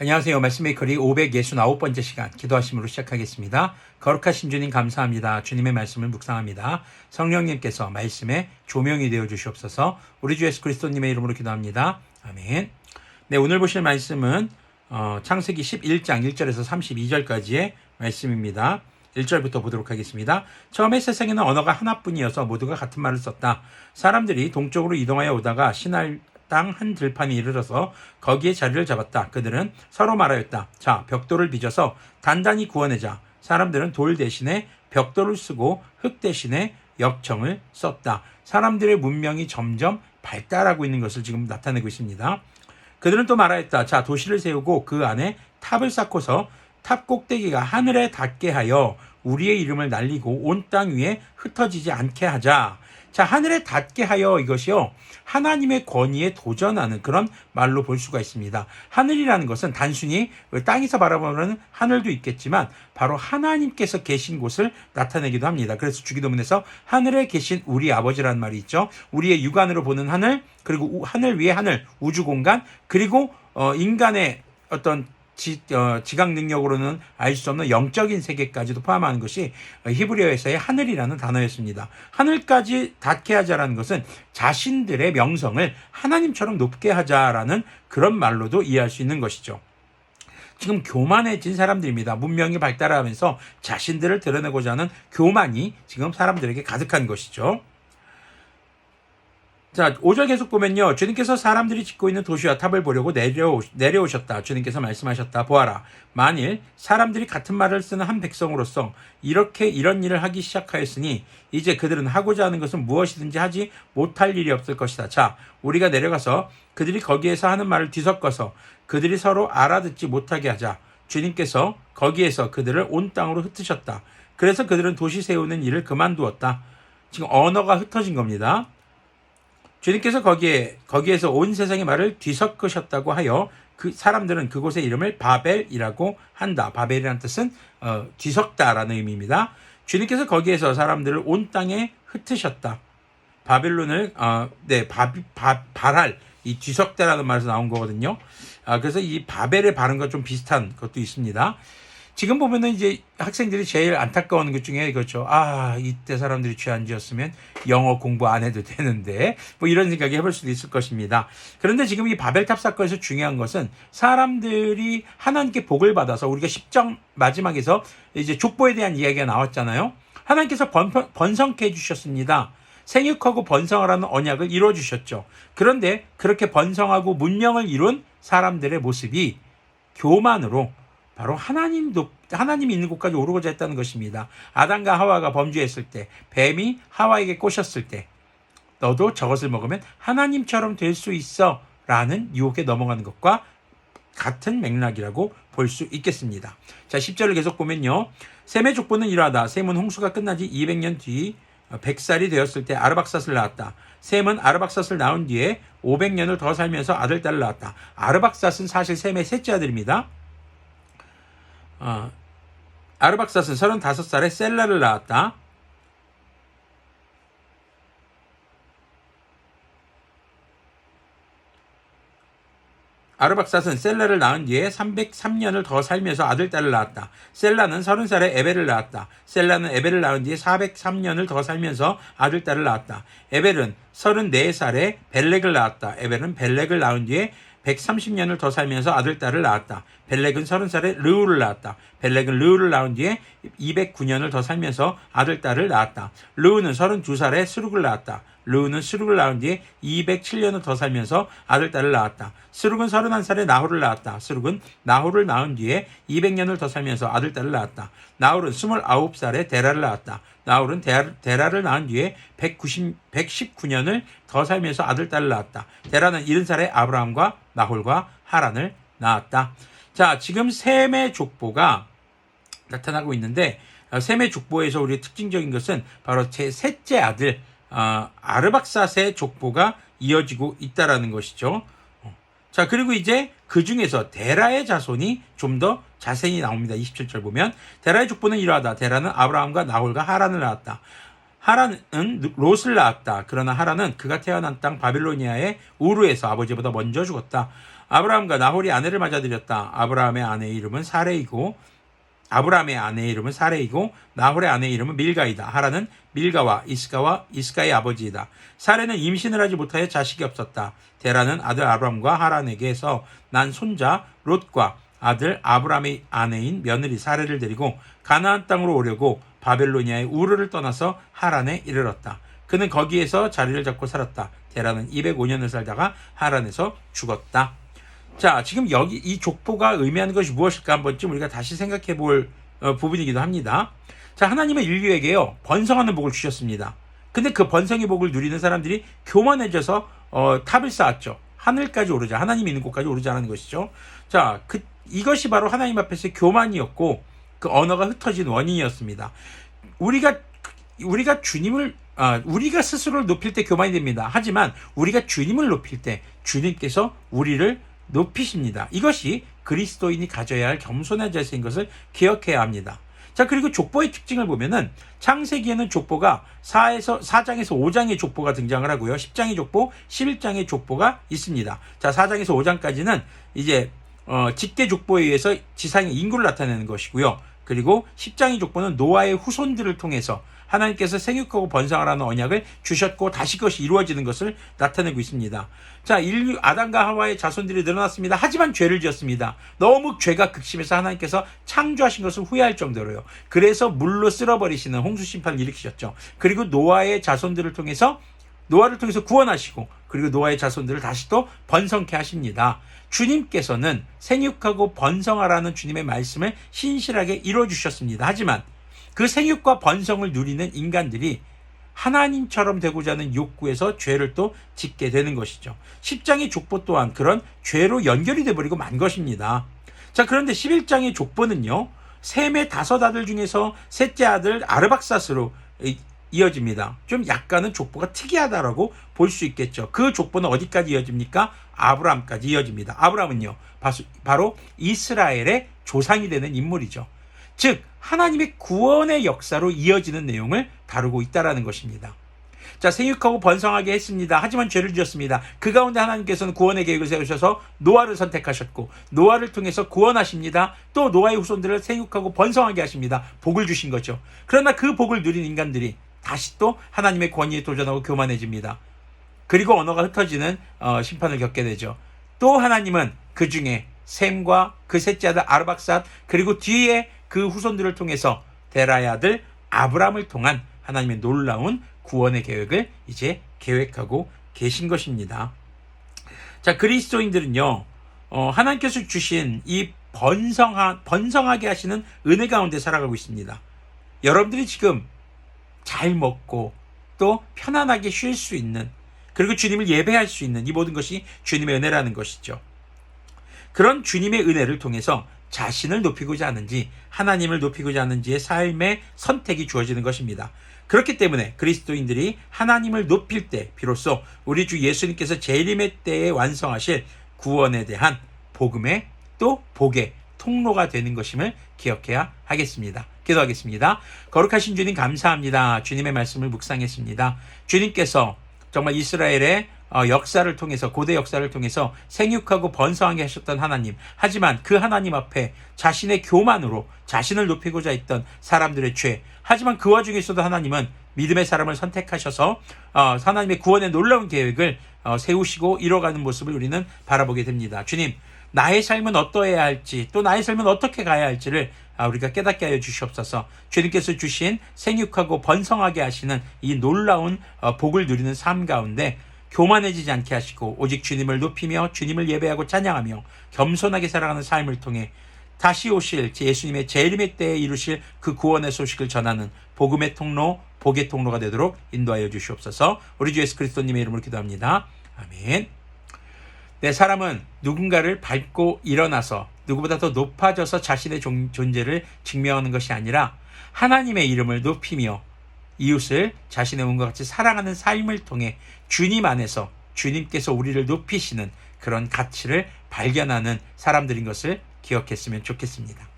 안녕하세요. 말씀메이커리 569번째 시간 기도하심으로 시작하겠습니다. 거룩하신 주님 감사합니다. 주님의 말씀을 묵상합니다. 성령님께서 말씀에 조명이 되어 주시옵소서. 우리 주 예수 그리스도님의 이름으로 기도합니다. 아멘. 네, 오늘 보실 말씀은 어, 창세기 11장 1절에서 32절까지의 말씀입니다. 1절부터 보도록 하겠습니다. 처음에 세상에는 언어가 하나뿐이어서 모두가 같은 말을 썼다. 사람들이 동쪽으로 이동하여 오다가 신할 땅 한 들판에 이르러서 거기에 자리를 잡았다. 그들은 서로 말하였다. 자, 벽돌을 빚어서 단단히 구워내자. 사람들은 돌 대신에 벽돌을 쓰고 흙 대신에 역청을 썼다. 사람들의 문명이 점점 발달하고 있는 것을 지금 나타내고 있습니다. 그들은 또 말하였다. 자, 도시를 세우고 그 안에 탑을 쌓고서 탑 꼭대기가 하늘에 닿게 하여 우리의 이름을 날리고 온 땅 위에 흩어지지 않게 하자. 자, 하늘에 닿게 하여 이것이요. 하나님의 권위에 도전하는 그런 말로 볼 수가 있습니다. 하늘이라는 것은 단순히 땅에서 바라보는 하늘도 있겠지만 바로 하나님께서 계신 곳을 나타내기도 합니다. 그래서 주기도문에서 하늘에 계신 우리 아버지라는 말이 있죠. 우리의 육안으로 보는 하늘, 그리고 하늘 위에 하늘, 우주 공간, 그리고 어, 인간의 어떤 지, 어, 지각 능력으로는 알 수 없는 영적인 세계까지도 포함하는 것이 히브리어에서의 하늘이라는 단어였습니다. 하늘까지 닿게 하자라는 것은 자신들의 명성을 하나님처럼 높게 하자라는 그런 말로도 이해할 수 있는 것이죠. 지금 교만해진 사람들입니다. 문명이 발달하면서 자신들을 드러내고자 하는 교만이 지금 사람들에게 가득한 것이죠. 자, 5절 계속 보면요. 주님께서 사람들이 짓고 있는 도시와 탑을 보려고 내려오, 내려오셨다. 주님께서 말씀하셨다. 보아라. 만일 사람들이 같은 말을 쓰는 한 백성으로서 이렇게 이런 일을 하기 시작하였으니 이제 그들은 하고자 하는 것은 무엇이든지 하지 못할 일이 없을 것이다. 자, 우리가 내려가서 그들이 거기에서 하는 말을 뒤섞어서 그들이 서로 알아듣지 못하게 하자. 주님께서 거기에서 그들을 온 땅으로 흩으셨다. 그래서 그들은 도시 세우는 일을 그만두었다. 지금 언어가 흩어진 겁니다. 주님께서 거기에 거기에서 온 세상의 말을 뒤섞으셨다고 하여 그 사람들은 그곳의 이름을 바벨이라고 한다. 바벨이라는 뜻은 어, 뒤섞다라는 의미입니다. 주님께서 거기에서 사람들을 온 땅에 흩으셨다. 바벨론을 어, 네 바, 바, 발할 이 뒤섞다라는 말에서 나온 거거든요. 아, 그래서 이 바벨의 발음과 좀 비슷한 것도 있습니다. 지금 보면은 이제 학생들이 제일 안타까운 것 중에 그렇죠. 아, 이때 사람들이 죄안 지었으면 영어 공부 안 해도 되는데 뭐 이런 생각이 해볼 수도 있을 것입니다. 그런데 지금 이 바벨탑 사건에서 중요한 것은 사람들이 하나님께 복을 받아서 우리가 10장 마지막에서 이제 족보에 대한 이야기가 나왔잖아요. 하나님께서 번, 번성케 해주셨습니다. 생육하고 번성하라는 언약을 이루어 주셨죠. 그런데 그렇게 번성하고 문명을 이룬 사람들의 모습이 교만으로 바로 하나님도 하나님이 있는 곳까지 오르고자 했다는 것입니다. 아담과 하와가 범죄했을 때 뱀이 하와에게 꼬셨을 때 너도 저것을 먹으면 하나님처럼 될 수 있어 라는 유혹에 넘어가는 것과 같은 맥락이라고 볼 수 있겠습니다. 자, 10절을 계속 보면요. 셈의 족보는 이러하다. 셈은 홍수가 끝난 지 200년 뒤 100살이 되었을 때 아르박삿을 낳았다. 셈은 아르박삿을 낳은 뒤에 500년을 더 살면서 아들, 딸을 낳았다. 아르박삿은 사실 셈의 셋째 아들입니다. 어, 아르박삿은 35살에 셀라를 낳았다. 아르박삿은 셀라를 낳은 뒤에 303년을 더 살면서 아들, 딸을 낳았다. 셀라는 30살에 에벨을 낳았다. 셀라는 에벨을 낳은 뒤에 403년을 더 살면서 아들, 딸을 낳았다. 에벨은 34살에 벨렉을 낳았다. 에벨은 벨렉을 낳은 뒤에 130년을 더 살면서 아들, 딸을 낳았다. 벨렉은 30살에 르우를 낳았다. 벨렉은 르우를 낳은 뒤에 209년을 더 살면서 아들, 딸을 낳았다. 르우는 32살에 스룩을 낳았다. 르우는 스룩을 낳은 뒤에 207년을 더 살면서 아들, 딸을 낳았다. 스룩은 31살에 나홀을 낳았다. 스룩은 나홀을 낳은 뒤에 200년을 더 살면서 아들, 딸을 낳았다. 나홀은 29살에 데라를 낳았다. 나홀은 데라, 를 낳은 뒤에 190, 119년을 더 살면서 아들, 딸을 낳았다. 데라는 70살에 아브라함과 나홀과 하란을 낳았다. 자, 지금 셈의 족보가 나타나고 있는데 어, 셈의 족보에서 우리 특징적인 것은 바로 제 셋째 아들 어, 아르박삿의 족보가 이어지고 있다라는 것이죠. 어. 자, 그리고 이제 그 중에서 데라의 자손이 좀 더 자세히 나옵니다. 27절 보면 데라의 족보는 이러하다. 데라는 아브라함과 나홀과 하란을 낳았다. 하란은 롯을 낳았다. 그러나 하란은 그가 태어난 땅 바빌로니아의 우르에서 아버지보다 먼저 죽었다. 아브라함과 나홀이 아내를 맞아들였다. 아브라함의 아내의 이름은 사레이고 아브라함의 아내의 이름은 사레이고 나홀의 아내의 이름은 밀가이다. 하라는 밀가와 이스가와 이스가의 아버지이다. 사레는 임신을 하지 못하여 자식이 없었다. 데라는 아들 아브라함과 하란에게서 난 손자 롯과 아들 아브라함의 아내인 며느리 사레를 데리고 가나안 땅으로 오려고 바벨로니아의 우르를 떠나서 하란에 이르렀다. 그는 거기에서 자리를 잡고 살았다. 데라는 205년을 살다가 하란에서 죽었다. 자, 지금 여기 이 족보가 의미하는 것이 무엇일까 한 번쯤 우리가 다시 생각해 볼 어, 부분이기도 합니다. 자, 하나님은 인류에게요, 번성하는 복을 주셨습니다. 근데 그 번성의 복을 누리는 사람들이 교만해져서 어, 탑을 쌓았죠. 하늘까지 오르자, 하나님 있는 곳까지 오르자는 것이죠. 자, 그, 이것이 바로 하나님 앞에서의 교만이었고, 그 언어가 흩어진 원인이었습니다. 우리가, 우리가 주님을 아, 우리가 스스로를 높일 때 교만이 됩니다. 하지만 우리가 주님을 높일 때 주님께서 우리를 높이십니다. 이것이 그리스도인이 가져야 할 겸손한 자세인 것을 기억해야 합니다. 자, 그리고 족보의 특징을 보면은 창세기에는 족보가 4에서 4장에서 5장의 족보가 등장을 하고요. 10장의 족보, 11장의 족보가 있습니다. 자, 4장에서 5장까지는 이제 어, 직계 족보에 의해서 지상의 인구를 나타내는 것이고요. 그리고 10장의 족보는 노아의 후손들을 통해서 하나님께서 생육하고 번성하라는 언약을 주셨고 다시 그것이 이루어지는 것을 나타내고 있습니다. 자, 인류 아담과 하와의 자손들이 늘어났습니다. 하지만 죄를 지었습니다. 너무 죄가 극심해서 하나님께서 창조하신 것을 후회할 정도로요. 그래서 물로 쓸어버리시는 홍수 심판을 일으키셨죠. 그리고 노아의 자손들을 통해서 노아를 통해서 구원하시고 그리고 노아의 자손들을 다시 또 번성케 하십니다. 주님께서는 생육하고 번성하라는 주님의 말씀을 신실하게 이루어 주셨습니다. 하지만 그 생육과 번성을 누리는 인간들이 하나님처럼 되고자 하는 욕구에서 죄를 또 짓게 되는 것이죠. 10장의 족보 또한 그런 죄로 연결이 돼버리고 만 것입니다. 자, 그런데 11장의 족보는요, 셈의 다섯 아들 중에서 셋째 아들 아르박사스로 이어집니다. 좀 약간은 족보가 특이하다라고 볼 수 있겠죠. 그 족보는 어디까지 이어집니까? 아브라함까지 이어집니다. 아브라함은요, 바로 이스라엘의 조상이 되는 인물이죠. 즉 하나님의 구원의 역사로 이어지는 내용을 다루고 있다라는 것입니다. 자, 생육하고 번성하게 했습니다. 하지만 죄를 지었습니다. 그 가운데 하나님께서는 구원의 계획을 세우셔서 노아를 선택하셨고, 노아를 통해서 구원하십니다. 또 노아의 후손들을 생육하고 번성하게 하십니다. 복을 주신 거죠. 그러나 그 복을 누린 인간들이 다시 또 하나님의 권위에 도전하고 교만해집니다. 그리고 언어가 흩어지는 어, 심판을 겪게 되죠. 또 하나님은 그 중에 셈과 그 셋째 아들 아르박삿 그리고 뒤에 그 후손들을 통해서 데라의 아들 아브람을 통한 하나님의 놀라운 구원의 계획을 이제 계획하고 계신 것입니다. 자, 그리스도인들은요, 어, 하나님께서 주신 이 번성하, 번성하게 하시는 은혜 가운데 살아가고 있습니다. 여러분들이 지금 잘 먹고 또 편안하게 쉴 수 있는 그리고 주님을 예배할 수 있는 이 모든 것이 주님의 은혜라는 것이죠. 그런 주님의 은혜를 통해서 자신을 높이고자 하는지 하나님을 높이고자 하는지의 삶의 선택이 주어지는 것입니다. 그렇기 때문에 그리스도인들이 하나님을 높일 때 비로소 우리 주 예수님께서 재림의 때에 완성하실 구원에 대한 복음의 또 복의 통로가 되는 것임을 기억해야 하겠습니다. 기도하겠습니다. 거룩하신 주님 감사합니다. 주님의 말씀을 묵상했습니다. 주님께서 정말 이스라엘의 어, 역사를 통해서 고대 역사를 통해서 생육하고 번성하게 하셨던 하나님. 하지만 그 하나님 앞에 자신의 교만으로 자신을 높이고자 했던 사람들의 죄. 하지만 그 와중에서도 하나님은 믿음의 사람을 선택하셔서 어, 하나님의 구원의 놀라운 계획을 어, 세우시고 이뤄가는 모습을 우리는 바라보게 됩니다. 주님, 나의 삶은 어떠해야 할지 또 나의 삶은 어떻게 가야 할지를 아, 우리가 깨닫게 하여 주시옵소서. 주님께서 주신 생육하고 번성하게 하시는 이 놀라운 복을 누리는 삶 가운데 교만해지지 않게 하시고 오직 주님을 높이며 주님을 예배하고 찬양하며 겸손하게 살아가는 삶을 통해 다시 오실 예수님의 재림의 때에 이루실 그 구원의 소식을 전하는 복음의 통로, 복의 통로가 되도록 인도하여 주시옵소서. 우리 주 예수 그리스도님의 이름으로 기도합니다. 아멘. 내 사람은 누군가를 밟고 일어나서 누구보다 더 높아져서 자신의 존재를 증명하는 것이 아니라 하나님의 이름을 높이며 이웃을 자신의 몸과 같이 사랑하는 삶을 통해 주님 안에서 주님께서 우리를 높이시는 그런 가치를 발견하는 사람들인 것을 기억했으면 좋겠습니다.